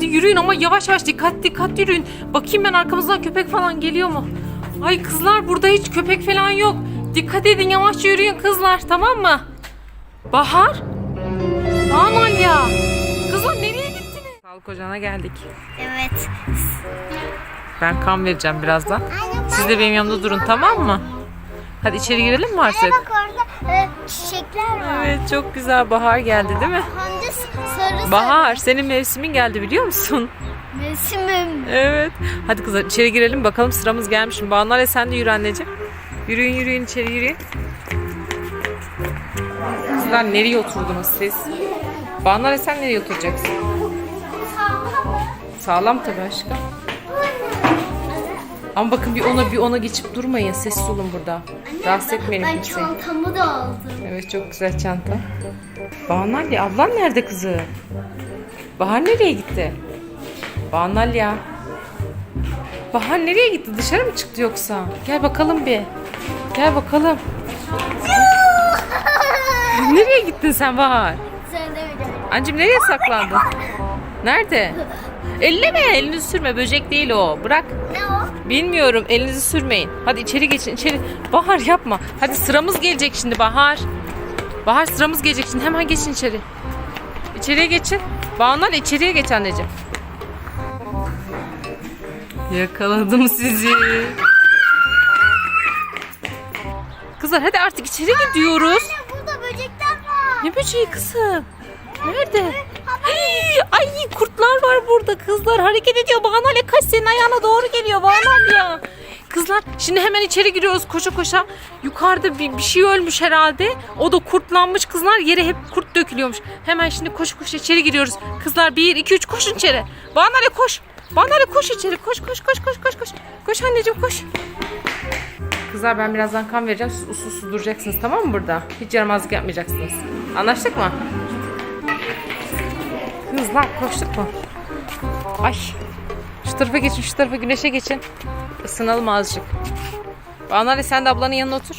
hadi yürüyün ama yavaş yavaş dikkat dikkat yürüyün. Bakayım ben arkamızdan köpek falan geliyor mu? Ay kızlar burada hiç köpek falan yok. Dikkat edin yavaşça yürüyün kızlar tamam mı? Bahar? Aman ya. Kızlar nereye gittiniz? Sağlık ocağına geldik. Evet. Ben kan vereceğim birazdan. Siz de benim yanımda durun tamam mı? Hadi içeri girelim mi artık? bak orada e, çiçekler var. Evet çok güzel bahar geldi değil mi? Hem de sarı sarı. Bahar senin mevsimin geldi biliyor musun? Mevsimim. Evet. Hadi kızlar içeri girelim bakalım sıramız gelmiş mi? Banale sen de yürü anneciğim. Yürüyün yürüyün içeri yürüyün. Kızlar nereye oturdunuz siz? Banale sen nereye oturacaksın? Sağlam tabii aşkım. Ama bakın bir ona bir ona geçip durmayın. Sessiz olun burada. Rahatsız etmeyelim Ben kimseyi. çantamı da aldım. Evet çok güzel çanta. Banalya ablan nerede kızı? Bahar nereye gitti? Banalya. Bahar nereye gitti? Dışarı mı çıktı yoksa? Gel bakalım bir. Gel bakalım. nereye gittin sen Bahar? Anneciğim nereye saklandın? Nerede? Elleme elini sürme böcek değil o. Bırak. Ne o? Bilmiyorum elinizi sürmeyin. Hadi içeri geçin içeri. Bahar yapma. Hadi sıramız gelecek şimdi Bahar. Bahar sıramız gelecek şimdi hemen geçin içeri. İçeriye geçin. Banu'lar içeriye geç anneciğim. Yakaladım sizi. Kızlar hadi artık içeri gidiyoruz. Anne burada böcekler var. Ne böceği kızım? Nerede? Ay kurtlar var burada kızlar hareket ediyor. Banale kaç senin ayağına doğru geliyor Banal ya. Kızlar şimdi hemen içeri giriyoruz koşa koşa. Yukarıda bir, bir şey ölmüş herhalde. O da kurtlanmış kızlar. Yere hep kurt dökülüyormuş. Hemen şimdi koşu koşu içeri giriyoruz. Kızlar 1 2 3 koşun içeri. Banale koş. Banale koş içeri. Koş koş koş koş koş koş. Koş anneciğim koş. Kızlar ben birazdan kan vereceğim. Siz uslu duracaksınız tamam mı burada? Hiç yaramazlık yapmayacaksınız. Anlaştık mı? Kızlar koştuk mu? Ay. Şu tarafa geçin, şu tarafa güneşe geçin. Isınalım azıcık. Banale sen de ablanın yanına otur.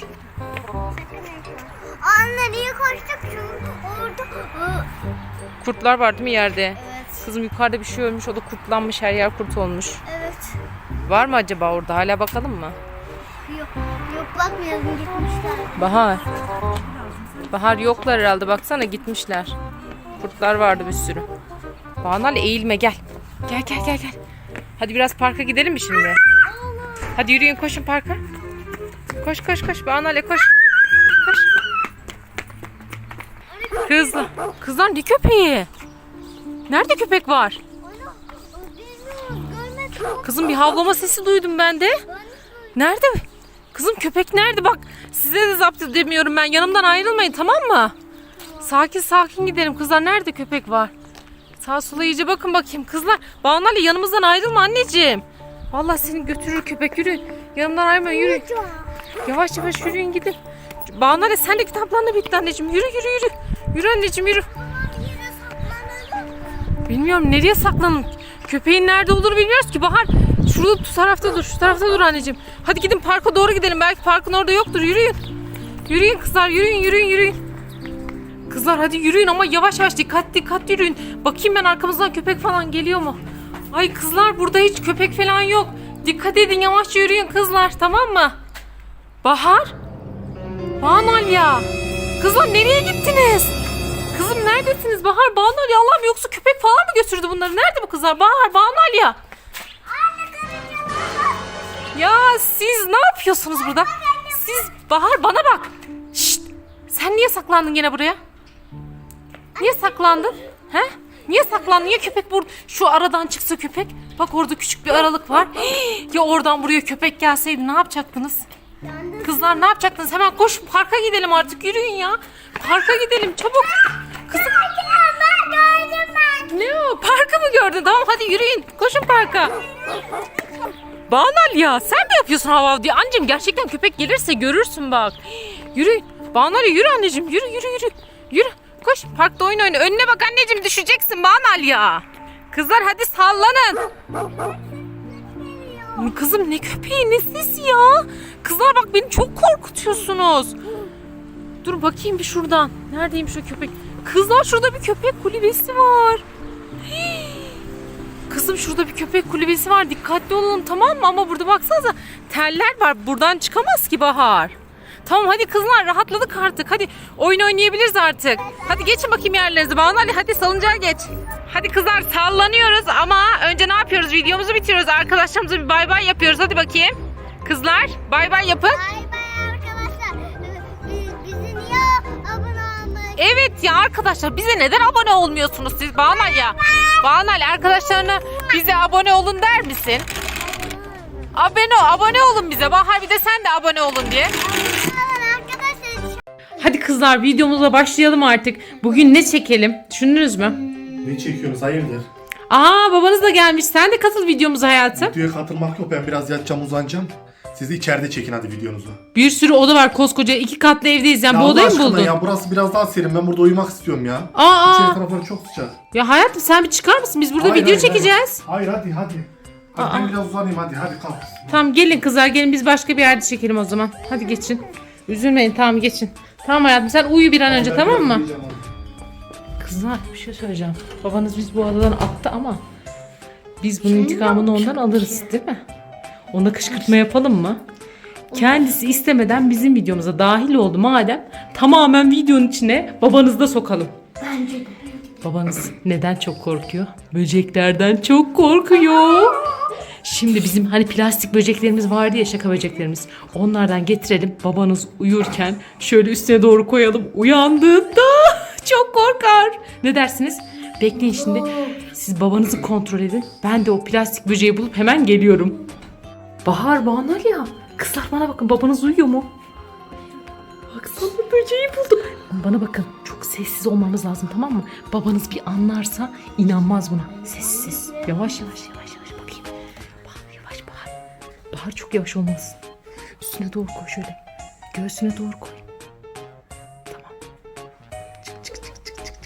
Anne niye kaçtık şu orada? Aa, Kurtlar var değil mi yerde? Evet. Kızım yukarıda bir şey ölmüş, o da kurtlanmış, her yer kurt olmuş. Evet. Var mı acaba orada? Hala bakalım mı? Yok, yok bakmayalım gitmişler. Bahar. Bahar yoklar herhalde baksana gitmişler. Kurtlar vardı bir sürü. Banal eğilme gel. Gel gel gel gel. Hadi biraz parka gidelim mi şimdi? Hadi yürüyün koşun parka. Koş koş koş Banale koş. Koş. Kızlar. Kızlar ne köpeği? Nerede köpek var? Kızım bir havlama sesi duydum ben de. Nerede? Kızım köpek nerede? Bak size de zapt edemiyorum ben. Yanımdan ayrılmayın tamam mı? Sakin sakin gidelim. Kızlar nerede köpek var? Sağ sola iyice bakın bakayım. Kızlar Banali yanımızdan ayrılma anneciğim. Vallahi seni götürür köpek yürü. Yanımdan ayrılma yürü. Yavaş yavaş yürüyün gidin. Banali sen de kitaplarına bitti anneciğim. Yürü yürü yürü. Yürü anneciğim yürü. Bilmiyorum nereye saklanın. Köpeğin nerede olduğunu bilmiyoruz ki Bahar. Şurada bu tarafta dur. Şu tarafta dur anneciğim. Hadi gidin parka doğru gidelim. Belki parkın orada yoktur. Yürüyün. Yürüyün kızlar. Yürüyün yürüyün yürüyün. Kızlar hadi yürüyün ama yavaş yavaş dikkat dikkat yürüyün. Bakayım ben arkamızdan köpek falan geliyor mu? Ay kızlar burada hiç köpek falan yok. Dikkat edin yavaşça yürüyün kızlar tamam mı? Bahar? Banal ya. Kızlar nereye gittiniz? Kızım neredesiniz Bahar? Banal ya Allah'ım yoksa köpek falan mı götürdü bunları? Nerede bu kızlar? Bahar, Banal ya. Ya siz ne yapıyorsunuz burada? Siz Bahar bana bak. Şşt. Sen niye saklandın yine buraya? Niye saklandın? He? Niye saklandın? Ya köpek bur şu aradan çıksa köpek? Bak orada küçük bir aralık var. ya oradan buraya köpek gelseydi ne yapacaktınız? Kızlar ne yapacaktınız? Hemen koş parka gidelim artık. Yürüyün ya. Parka gidelim çabuk. Kızım. Ne o? Parkı mı gördün? Tamam hadi yürüyün. Koşun parka. Banal ya sen mi yapıyorsun hava diye? Anneciğim gerçekten köpek gelirse görürsün bak. Yürü. Banal yürü anneciğim. Yürü yürü yürü. Yürü. Koş parkta oyun oyna. Önüne bak anneciğim düşeceksin Banal ya. Kızlar hadi sallanın. Kızım ne köpeği ne sesi ya? Kızlar bak beni çok korkutuyorsunuz. Dur bakayım bir şuradan. Neredeyim şu köpek? Kızlar şurada bir köpek kulübesi var. Kızım şurada bir köpek kulübesi var. Dikkatli olalım tamam mı? Ama burada baksanıza teller var. Buradan çıkamaz ki Bahar. Tamam hadi kızlar rahatladık artık. Hadi oyun oynayabiliriz artık. Hadi geçin bakayım yerlerinize. Banu Ali hadi salıncağa geç. Hadi kızlar sallanıyoruz ama önce ne yapıyoruz? Videomuzu bitiriyoruz. Arkadaşlarımıza bir bay bay yapıyoruz. Hadi bakayım. Kızlar bay bay yapın. Bay bay arkadaşlar. Bi- Bizi niye abone olmayı Evet ya arkadaşlar bize neden abone olmuyorsunuz siz Banu ya? Banu Ali arkadaşlarına bize abone olun der misin? Abone, abone olun bize. Bahar bir de sen de abone olun diye. Hadi kızlar videomuza başlayalım artık. Bugün ne çekelim? Düşündünüz mü? Ne çekiyorsunuz hayırdır? Aa babanız da gelmiş. Sen de katıl videomuza hayatım. Videoya katılmak yok ben biraz yatacağım uzanacağım. Siz de içeride çekin hadi videonuzu. Bir sürü oda var koskoca. iki katlı evdeyiz. Yani bu Allah odayı mı aşkına buldun? Ya burası biraz daha serin ben burada uyumak istiyorum ya. Aa, İçeri tarafları çok sıcak. Ya hayatım sen bir çıkar mısın? Biz burada Hayır, video hayır, çekeceğiz. Hayır, hayır hadi hadi. Hadi ben biraz uzanayım hadi hadi kalk. Tamam gelin kızlar gelin biz başka bir yerde çekelim o zaman. Hadi geçin. Üzülmeyin tamam geçin. Tamam hayatım sen uyu bir an önce tamam mı? Kızlar bir şey söyleyeceğim. Babanız biz bu adadan attı ama biz bunun intikamını ondan alırız değil mi? Ona kışkırtma yapalım mı? Kendisi istemeden bizim videomuza dahil oldu madem tamamen videonun içine babanızı da sokalım. Babanız neden çok korkuyor? Böceklerden çok korkuyor. Şimdi bizim hani plastik böceklerimiz vardı ya şaka böceklerimiz. Onlardan getirelim babanız uyurken şöyle üstüne doğru koyalım. Uyandığında çok korkar. Ne dersiniz? Bekleyin şimdi. Siz babanızı kontrol edin. Ben de o plastik böceği bulup hemen geliyorum. Bahar Banu ya. Kızlar bana bakın babanız uyuyor mu? Baksana böceği buldum. Bana bakın çok sessiz olmamız lazım tamam mı? Babanız bir anlarsa inanmaz buna. Sessiz sessiz. Yavaş yavaş yavaş Bahar çok yavaş olmalısın. Üstüne doğru koy şöyle. Göğsüne doğru koy. Tamam. Çık çık çık çık çık. çık.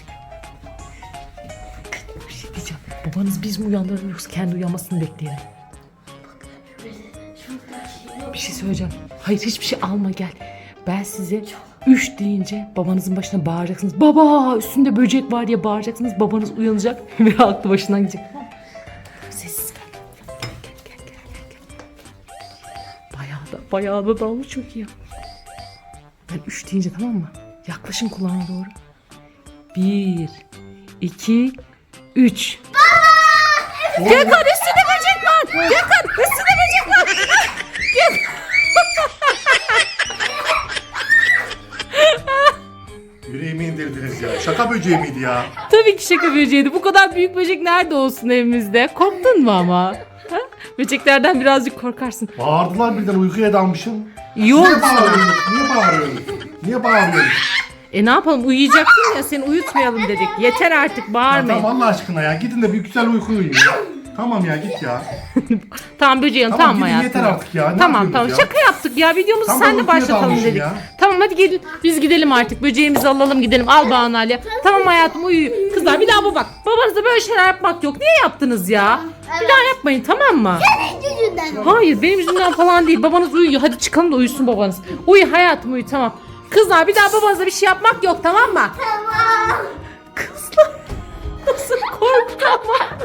Bir şey diyeceğim. Babanız biz mi uyandıralım yoksa kendi uyanmasını bekleyelim. Bir şey söyleyeceğim. Hayır hiçbir şey alma gel. Ben size üç deyince babanızın başına bağıracaksınız. Baba üstünde böcek var diye bağıracaksınız. Babanız uyanacak ve aklı başından gidecek. Bayağı da, bayağı da dalmış çok iyi. Ben üç deyince tamam mı? Yaklaşın kulağına doğru. Bir, iki, üç. Baba! Gökhan üstünde böcek var. Gökhan üstünde böcek var. Yüreğimi indirdiniz ya. Şaka böceği miydi ya? Tabii ki şaka böceğiydi. Bu kadar büyük böcek nerede olsun evimizde? Korktun mu ama? Böceklerden birazcık korkarsın. Bağırdılar birden uykuya dalmışım. Yok. Niye bağırıyorsun? Niye bağırıyorsun? Niye bağırıyorsun? E ne yapalım uyuyacaktın ya seni uyutmayalım dedik. Yeter artık Ya bağırmayın. tamam Allah aşkına ya. Gidin de bir güzel uyku uyuyun ya. Tamam ya git ya. Tamam böceğim Tamam, tamam, gidin hayatım. yeter artık ya. Ne tamam tamam yapıyorsunuz ya? şaka yaptık ya videomuzu Tamam, sen de uykuya başlatalım dalmışım dedik. ya. Hadi gelin biz gidelim artık böceğimizi alalım gidelim al Banu Ali. Tamam hayatım uyu. Kızlar bir daha bu bak babanıza böyle şeyler yapmak yok. Niye yaptınız ya? Bir daha yapmayın tamam mı? Yüzünden. Hayır benim yüzümden falan değil. Babanız uyuyor. Hadi çıkalım da uyusun babanız. Uyu hayatım uyu tamam. Kızlar bir daha babanıza bir şey yapmak yok tamam mı? Tamam. Kızlar nasıl korktu ama.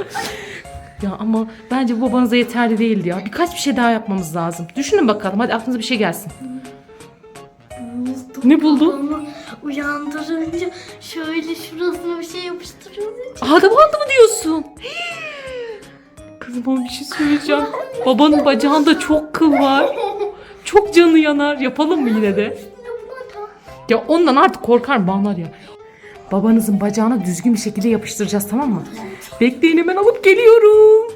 Ya ama bence bu babanıza yeterli değildi ya. Birkaç bir şey daha yapmamız lazım. Düşünün bakalım. Hadi aklınıza bir şey gelsin. Ne buldun? Onu uyandırınca şöyle şurasına bir şey yapıştırıyoruz. Adam aldı mı diyorsun? Kızım ama bir şey söyleyeceğim. Babanın bacağında çok kıl var. Çok canı yanar. Yapalım mı yine de? Ya ondan artık korkar bağlar ya. Babanızın bacağına düzgün bir şekilde yapıştıracağız tamam mı? Bekleyin hemen alıp geliyorum.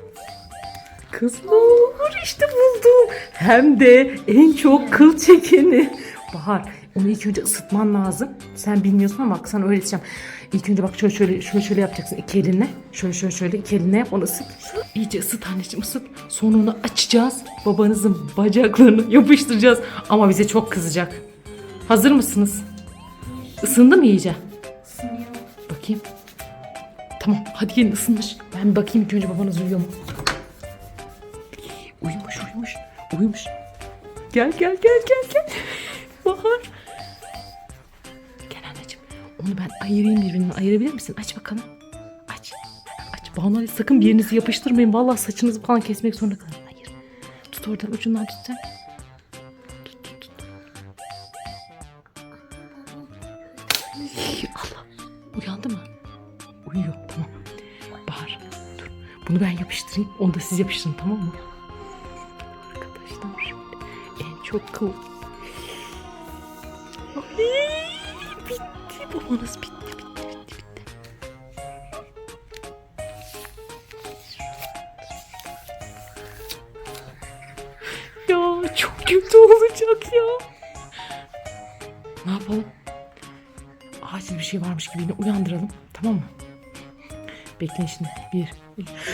Kızlar işte buldum. Hem de en çok kıl çekeni. Bahar onu ilk önce ısıtman lazım. Sen bilmiyorsun ama bak sana öğreteceğim. İlk önce bak şöyle şöyle şöyle şöyle yapacaksın iki elinle. Şöyle şöyle şöyle iki elinle yap onu ısıt. İyice ısıt anneciğim ısıt. Sonra onu açacağız. Babanızın bacaklarını yapıştıracağız. Ama bize çok kızacak. Hazır mısınız? Isındı mı iyice? Bakayım. Tamam hadi gelin ısınmış. Ben bir bakayım ilk önce babanız uyuyor mu? Uyumuş uyumuş. Uyumuş. Gel gel gel gel gel. Onu ben ayırayım birbirinden. Ayırabilir misin? Aç bakalım. Aç. Aç Banu Ali sakın bir yapıştırmayın. Vallahi saçınızı falan kesmek zorunda kalın. Hayır. Tut oradan ucundan tut sen. Tut tut tut. Allah. Uyandı mı? Uyuyor. Tamam. Bahar. Dur. Bunu ben yapıştırayım. Onu da siz yapıştırın tamam mı? Arkadaşlar en çok kıl. Ay, bitti. Babanız bitti. Bitti bitti bitti. Ya çok kötü olacak ya. Ne yapalım? Acil bir şey varmış gibi yine uyandıralım. Tamam mı? Bekleyin şimdi. Bir.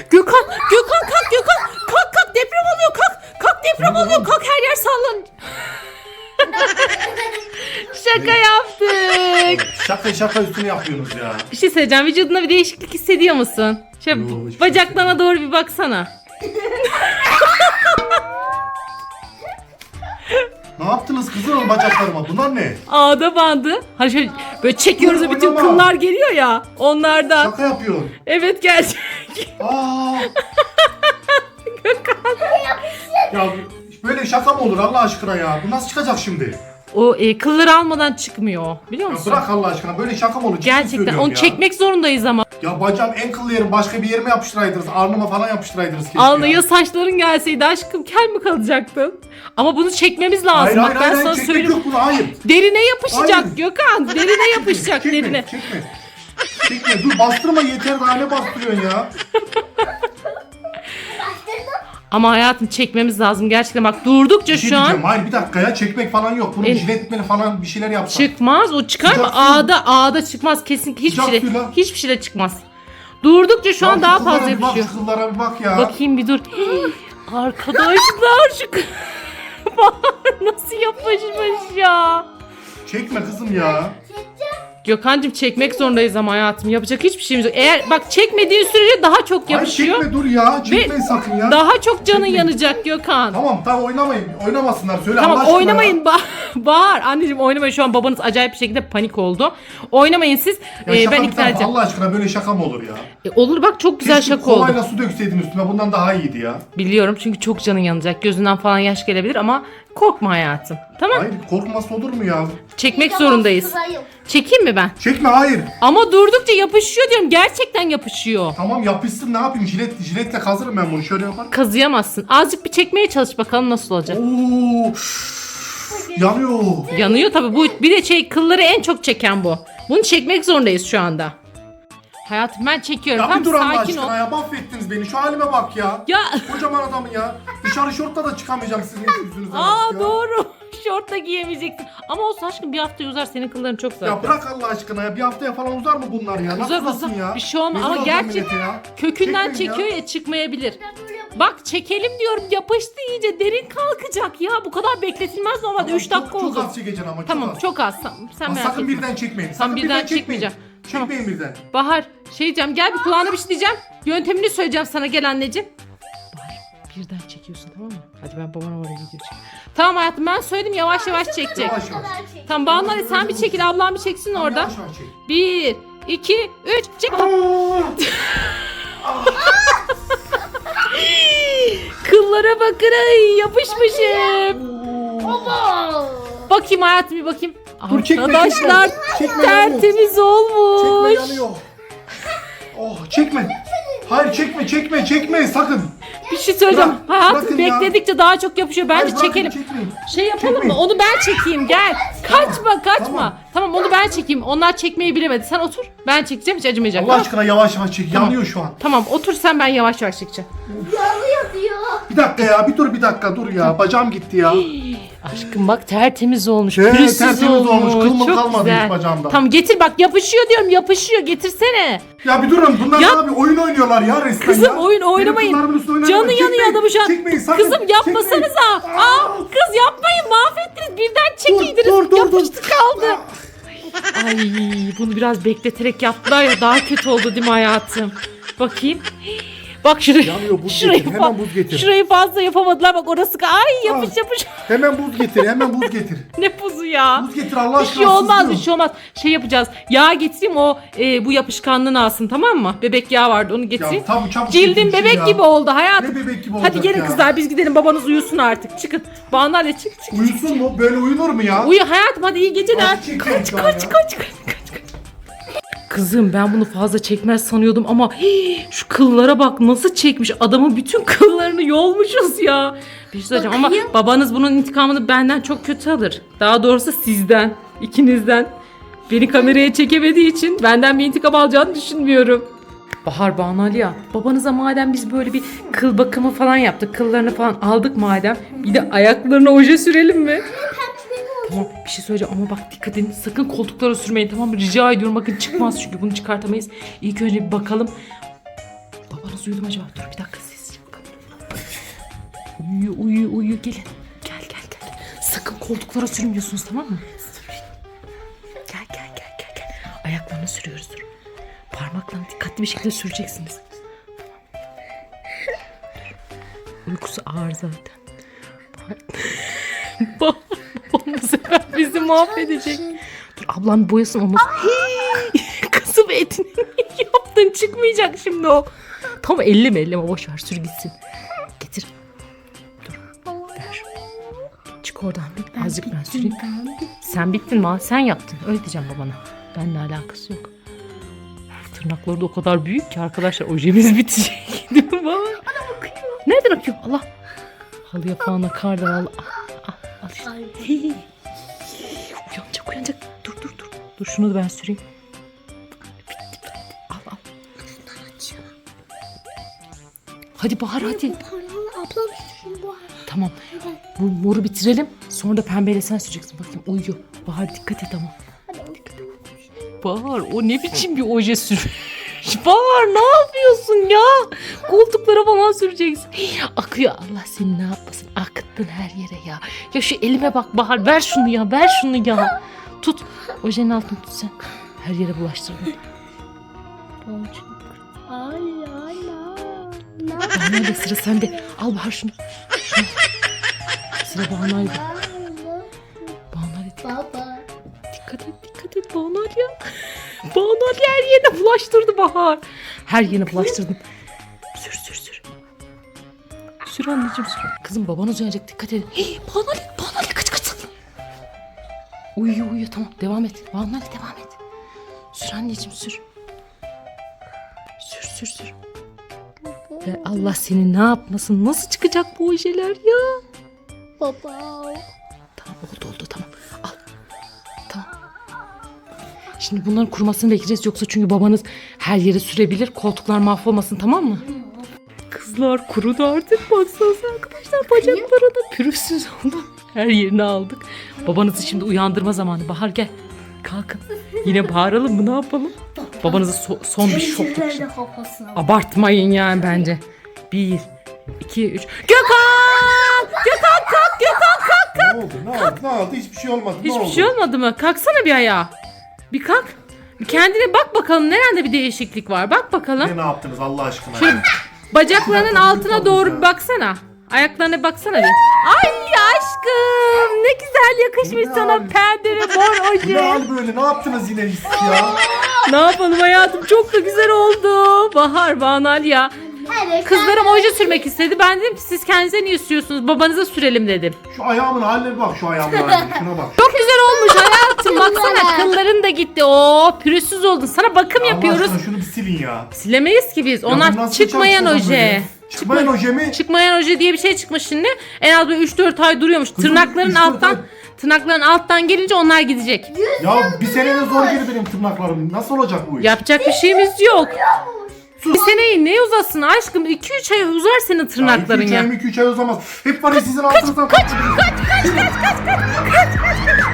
Gökhan! Gökhan kalk Gökhan! Kalk kalk deprem oluyor kalk! Kalk deprem oluyor kalk her yer sallan. Şaka yaptık. Şaka şaka üstüne yapıyorsunuz ya. Bir şey söyleyeceğim. Vücudunda bir değişiklik hissediyor musun? Şöyle Yo, şey bacaklarına doğru bir baksana. Ne yaptınız kızım bacaklarıma? Bunlar ne? Ağda bandı. Hani şöyle böyle çekiyoruz da bütün Oynama. kıllar geliyor ya. Onlardan. Şaka yapıyorsun. Evet gerçek. Aa. ya böyle şaka mı olur Allah aşkına ya? Bu nasıl çıkacak şimdi? O e, kılları almadan çıkmıyor. Biliyor Ya musun? bırak Allah aşkına böyle şaka mı olur? Ciddi Gerçekten söylüyorum onu ya. çekmek zorundayız ama. Ya bacağım en kıllı yerim başka bir yerime yapıştıraydınız. Arnıma falan yapıştıraydınız keşke Alnı ya. ya saçların gelseydi aşkım kel mi kalacaktın? Ama bunu çekmemiz lazım. Hayır Bak hayır ben hayır, sana hayır. çekmek söyleyeyim. yok bunu hayır. Derine yapışacak Hayır. Gökhan. Derine yapışacak çekme, derine. Çekme. Çekme. Dur bastırma yeter daha ne bastırıyorsun ya? Ama hayatım çekmemiz lazım. Gerçekten bak durdukça Bir şey şu diyeceğim. an Hayır bir dakika ya çekmek falan yok. Bunu El- jiletmeli falan bir şeyler yapsak. çıkmaz. O çıkar mı? Sıcak su. Ağda ağda çıkmaz kesin. Hiçbir Sıcak şey suyla. hiçbir şey de çıkmaz. Durdukça şu Ya an şu daha kıllara fazla bir bak, yapışıyor. Şu kıllara bir bak ya. Bakayım bir dur. Arkadaşlar şu Bahar nasıl yapışmış ya? Çekme kızım ya. Gökhan'cığım çekmek zorundayız ama hayatım. Yapacak hiçbir şeyimiz yok. Eğer bak çekmediğin sürece daha çok Hayır yapışıyor. çekme dur ya. Çekmeyin sakın ya. Daha çok canın yanacak Gökhan. Tamam tamam oynamayın. Oynamasınlar. Söyle Allah Tamam aşkına oynamayın. Ba Bahar anneciğim oynamayın. Şu an babanız acayip bir şekilde panik oldu. Oynamayın siz. Ya Ee, şaka ben bir ikna tarafa, edeceğim. Allah aşkına böyle şaka mı olur ya? E, olur bak çok güzel Keşke şaka oldu. Kolayla su dökseydin üstüme bundan daha iyiydi ya. Biliyorum çünkü çok canın yanacak. Gözünden falan yaş gelebilir ama korkma hayatım. Tamam Hayır korkması olur mu ya? Çekmek zorundayız. Çekeyim mi ben? Çekme hayır. Ama durdukça yapışıyor diyorum. Gerçekten yapışıyor. Tamam yapışsın ne yapayım jilet, jiletle kazırım ben bunu şöyle yaparım. Kazıyamazsın. Azıcık bir çekmeye çalış bakalım nasıl olacak. Oo, yanıyor. Yanıyor tabii. Bu bir de şey kılları en çok çeken bu. Bunu çekmek zorundayız şu anda. Hayatım ben çekiyorum. Ya tamam bir dur Allah sakin ol. aşkına ya mahvettiniz beni şu halime bak ya. Ya Kocaman adamım ya. Dışarı şortla da çıkamayacağım sizin yüzünüzden. aa artık ya. doğru. Şort da giyemeyeceksin. Ama olsun aşkım bir hafta uzar senin kılların çok zaten. Ya bırak Allah aşkına ya bir haftaya falan uzar mı bunlar ya? Nasıl Uzar, uzar. ya? Bir şey olmaz ama olacağım millete ya. Kökünden Çekmeyin ya. çekiyor ya çıkmayabilir. Bak çekelim diyorum yapıştı iyice derin kalkacak ya. Bu kadar bekletilmez normalde Tamam, 3 dakika oldu. Çok az çekeceksin ama Tamam çok az. çok az. Sen, sen Ama merak sakın etme. birden çekmeyin. Sakın birden birden, çekmeyeceğim. çekmeyin. Tamam. Çekmeyin birden. Bahar şey diyeceğim gel bir kulağına bir şey diyeceğim. Yöntemini söyleyeceğim sana gel anneciğim. Bahar birden çekiyorsun tamam mı? Hadi ben babana oraya video çek. Tamam hayatım ben söyledim yavaş yavaş çekecek. Yavaş yavaş. Tamam Banu Ali sen bir çekil ablam bir çeksin orada. Yavaş yavaş çek. Bir, iki, üç, çek. Kıllara bakın ay yapışmışım. Bakayım hayatım bir bakayım. Dur, çekme, Arkadaşlar çekme. Çekme, tertemiz Çekme olmuş. yanıyor. Oh çekme. Hayır çekme çekme çekme sakın. Bir şey söyleyeceğim. Bırak, hayatım bırakın ya. bekledikçe daha çok yapışıyor. Bence Hayır, bırakın, çekelim. çekmeyin. Şey yapalım Çekmeyin. mı? Onu ben çekeyim gel. Kaçma kaçma. Tamam. Tamam. onu ben çekeyim. Onlar çekmeyi bilemedi. Sen otur. Ben çekeceğim hiç acımayacak. Allah Tamam. aşkına yavaş yavaş çek. Tamam. Yanıyor şu an. Tamam otur sen ben yavaş yavaş çekeceğim. Yanıyor diyor. Bir dakika ya bir dur bir dakika dur ya. Bacağım gitti ya. Aşkım bak tertemiz olmuş. He, pürüzsüz tertemiz olmuş, kıl mıl Çok kalmadı güzel. hiç bacağımda. Tamam getir bak yapışıyor diyorum yapışıyor getirsene. Ya bir durun bunlar Yap. abi oyun oynuyorlar ya resmen Kızım ya. oyun Benim oynamayın. kızlarımın üstüne oynayın. Canı yanıyor Çekmeyin, şu an. Çekmeyin sakın. Kızım yapmasanıza. Çekmeyin. Aa, kız yapmayın mahvettiniz. Birden çekiydiniz. dur, dur, dur. Yapıştı kaldı. Ay bunu biraz bekleterek yaptılar ya daha kötü oldu değil mi hayatım? Bakayım. Bak şurayı. Yanıyor, buz şurayı getir, hemen buz getir. Şurayı fazla yapamadılar bak orası. Ay yapış yapış. Hemen buz getir hemen buz getir. ne buzu ya. Buz getir Allah Bir aşkına. şey olmaz bir şey olmaz. Şey yapacağız. Yağ getireyim o e, bu yapışkanlığını alsın tamam mı? Bebek yağı vardı onu getireyim. Ya tamam çabuk Cildin bir bebek ya. gibi oldu hayatım. Ne bebek gibi Hadi olacak gelin ya? kızlar biz gidelim babanız uyusun artık. Çıkın. Banale çık çık. Uyusun mu? Böyle uyunur mu ya? Uyu hayatım hadi iyi geceler. Hadi Kaç kaç kaç kaç kaç. Kızım ben bunu fazla çekmez sanıyordum ama hii, şu kıllara bak nasıl çekmiş. Adamın bütün kıllarını yolmuşuz ya. Bir şey söyleyeceğim ama Bakayım. babanız bunun intikamını benden çok kötü alır. Daha doğrusu sizden, ikinizden. Beni kameraya çekemediği için benden bir intikam alacağını düşünmüyorum. Bahar Banu babanıza madem biz böyle bir kıl bakımı falan yaptık kıllarını falan aldık madem bir de ayaklarına oje sürelim mi? Tamam bir şey söyleyeceğim ama bak dikkat edin sakın koltuklara sürmeyin tamam mı? Rica ediyorum bakın çıkmaz çünkü bunu çıkartamayız. İlk önce bir bakalım. Babanız uyudu mu acaba? Dur bir dakika sessizce bakalım. Uyuyor uyuyor uyuyor gelin. Gel gel gel. Sakın koltuklara sürmüyorsunuz tamam mı? Gel gel gel gel gel. Ayaklarına sürüyoruz dur. Parmaklarını dikkatli bir şekilde süreceksiniz. Uykusu ağır zaten. Mahvedecek. Dur ablam boyasın. Hii, Kızım etini yaptın çıkmayacak şimdi o. Tamam elleme elleme boş ver sür gitsin. Getir. Dur ver. Çık oradan bir azıcık ben süreyim. Sen bittin mi? Sen yaptın. Öyle diyeceğim babana. Benimle alakası yok. Tırnakları da o kadar büyük ki arkadaşlar ojemiz bitecek. Değil mi baba? Nereden akıyor? Allah. Halıya falan akar da valla. Ah, ah, al işte. Şunu da ben süreyim. Al al. Hadi Bahar hadi. Ablam sürün bu arada. Tamam. Bu moru bitirelim. Sonra da pembeyle sen süreceksin. Bakayım uyuyor. Bahar dikkat et ama. Bahar o ne biçim bir oje sürmüş. Bahar ne yapıyorsun ya? Koltuklara falan süreceksin. Akıyor Allah seni ne yapmasın. Akıttın her yere ya. Ya şu elime bak Bahar ver şunu ya ver şunu ya. Tut. Ojenin altını tut sen. Her yere bulaştırdın. Ay ay ay. Bahanayla sıra sende. Al Bahar şunu. Şunu. Sıra Bahanayla. Bahanayla Baba. Dikkat et dikkat et Ali ya. Ali her yerine bulaştırdı Bahar. Her yerine bulaştırdın. Sür sür sür. Sür anneciğim sür. Kızım babanız uyanacak dikkat edin. Hey, Banu Ali, Banu Ali kaç kaç. Uyuyor uyuyor tamam devam et. Ali devam et. Sür anneciğim sür. Sür sür sür. Ve Allah seni ne yapmasın nasıl çıkacak bu ojeler ya. Baba. Tamam oldu oldu tamam. Al. Tamam. Şimdi bunların kurumasını bekleyeceğiz yoksa çünkü babanız her yere sürebilir. Koltuklar mahvolmasın tamam mı? Kızlar kurudu artık baksanıza arkadaşlar bacakları da pürüzsüz oldu. Her yerini aldık. Babanızı şimdi uyandırma zamanı. Bahar gel. Kalkın. Yine bağıralım mı ne yapalım? Babanızı so- son bir şok kafasına. Abartmayın yani bence. Bir, iki, üç. Gökhan! Gökhan kalk Gökhan kalk. Ne oldu? Ne oldu? Ne oldu? Hiçbir şey olmadı. ne Hiçbir oldu? şey olmadı mı? Kalksana bir ayağa. Bir kalk. Bir kendine bak bakalım nerede bir değişiklik var. Bak bakalım. Ne, ne yaptınız Allah aşkına? Şöyle bacaklarının altına doğru bir baksana. Ayaklarına baksana bir. Ay aşkım ne güzel yakışmış ne sana pembe ve mor Bu ne oje. hal böyle? Ne yaptınız yine siz ya? ne yapalım hayatım çok da güzel oldu. Bahar, Banal ya. Kızlarım oje sürmek istedi. Ben dedim ki siz kendinize niye sürüyorsunuz? Babanıza sürelim dedim. Şu ayağımın haline bak şu ayağımın haline. Şuna bak. Çok güzel olmuş hayatım. Baksana kılların da gitti. Oo pürüzsüz oldun. Sana bakım Allah yapıyoruz. aşkına şunu bir silin ya. Silemeyiz ki biz. Ya bu Onlar nasıl çıkmayan oje. böyle? Çıkmayan oje mi? Çıkmayan oje diye bir şey çıkmış şimdi. En az böyle 3-4 ay duruyormuş. Kızım, Tırnakların 3-4 alttan ay. tırnakların alttan gelince onlar gidecek. Ya bir senede zor gelir benim tırnaklarım. Nasıl olacak bu iş? Yapacak bir şeyimiz yok. Sus. Bir seneyi ne uzasın aşkım? 2-3 ay uzar senin tırnakların ya. ya. 2 3 ay uzamaz. Hep var ya sizin altınızdan. Kaç kaç kaç kaç kaç kaç kaç.